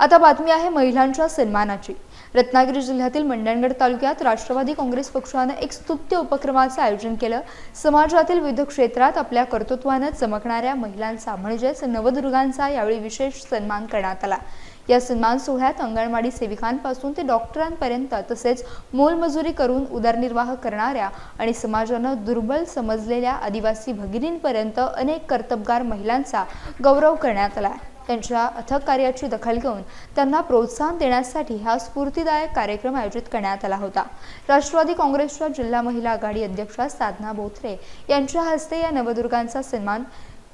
आता बातमी आहे महिलांच्या सन्मानाची. रत्नागिरी जिल्ह्यातील मंडणगड तालुक्यात राष्ट्रवादी काँग्रेस पक्षानं एक स्तुत्य उपक्रमाचं आयोजन केलं. समाजातील विविध क्षेत्रात आपल्या कर्तृत्वानं चमकणाऱ्या महिलांचा म्हणजेच नवदुर्गांचा यावेळी विशेष सन्मान करण्यात आला. या सन्मान सोहळ्यात अंगणवाडी सेविकांपासून ते डॉक्टरांपर्यंत तसेच मोलमजुरी करून उदरनिर्वाह करणाऱ्या आणि समाजानं दुर्बल समजलेल्या आदिवासी भगिनींपर्यंत अनेक कर्तबगार महिलांचा गौरव करण्यात आला. त्यांच्या अथक कार्याची दखल घेऊन त्यांना प्रोत्साहन देण्यासाठी हा स्फूर्तीदायक कार्यक्रम आयोजित करण्यात आला होता. राष्ट्रवादी काँग्रेसच्या जिल्हा महिला आघाडी अध्यक्षा साधना बोथरे यांच्या हस्ते या नवदुर्गांचा सन्मान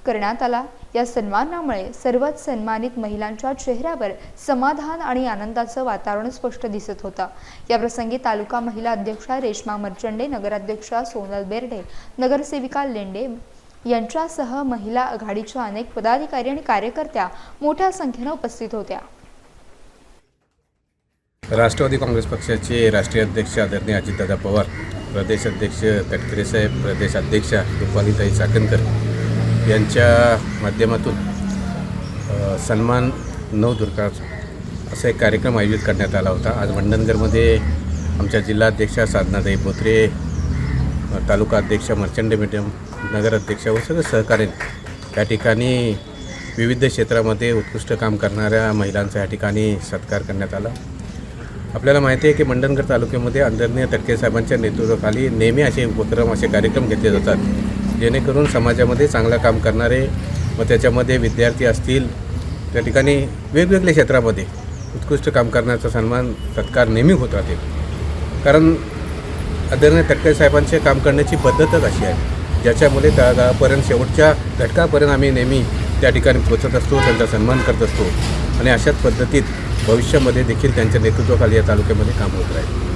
करण्यात आला. या सन्मानामुळे सर्वच सन्मानित महिलांच्या चेहऱ्यावर समाधान आणि आनंदाचं वातावरण स्पष्ट दिसत होतं. याप्रसंगी तालुका महिला अध्यक्षा रेश्मा मर्चंडे नगराध्यक्षा सोनल बेर्डे नगरसेविका लेंडे यांच्यासह महिला आघाडीच्या अनेक पदाधिकारी आणि कार्यकर्त्या मोठ्या संख्येनं उपस्थित होत्या. राष्ट्रवादी काँग्रेस पक्षाचे राष्ट्रीय अध्यक्ष आदरणीय अजितदादा पवार प्रदेश अध्यक्ष तटकरे साहेब प्रदेश अध्यक्ष रुपालीताई चाकणकर यांच्या माध्यमातून सन्मान सन्मान नवदुर्गा असा एक कार्यक्रम आयोजित करण्यात आला होता. आज मंडणगडमध्ये आमच्या जिल्हाध्यक्षा साधनाताई बोत्रे तालुका अध्यक्ष मर्चंड मीडियम नगराध्यक्ष व सगळं सहकारी या ठिकाणी विविध क्षेत्रामध्ये उत्कृष्ट काम करणाऱ्या महिलांचा या ठिकाणी सत्कार करण्यात आला. आपल्याला माहिती आहे की मंडणगड तालुक्यामध्ये आदरणीय तटके साहेबांच्या नेतृत्वाखाली नेहमी असे उपक्रम असे कार्यक्रम घेतले जातात. जेणेकरून समाजामध्ये चांगलं काम करणारे व त्याच्यामध्ये विद्यार्थी असतील त्या ठिकाणी वेगवेगळ्या क्षेत्रामध्ये उत्कृष्ट काम करण्याचा सन्मान सत्कार नेहमी होत राहते. कारण आदरणीय तटकरे साहेबांचे काम करण्याची पद्धतच अशी आहे. ज्याच्यामुळे तळागाळापर्यंत शेवटच्या घटकापर्यंत आम्ही नेहमी त्या ठिकाणी पोचत असतो त्यांचा सन्मान करत असतो आणि अशाच पद्धतीत भविष्यामध्ये देखील त्यांच्या नेतृत्वाखाली या तालुक्यामध्ये काम होत राहील.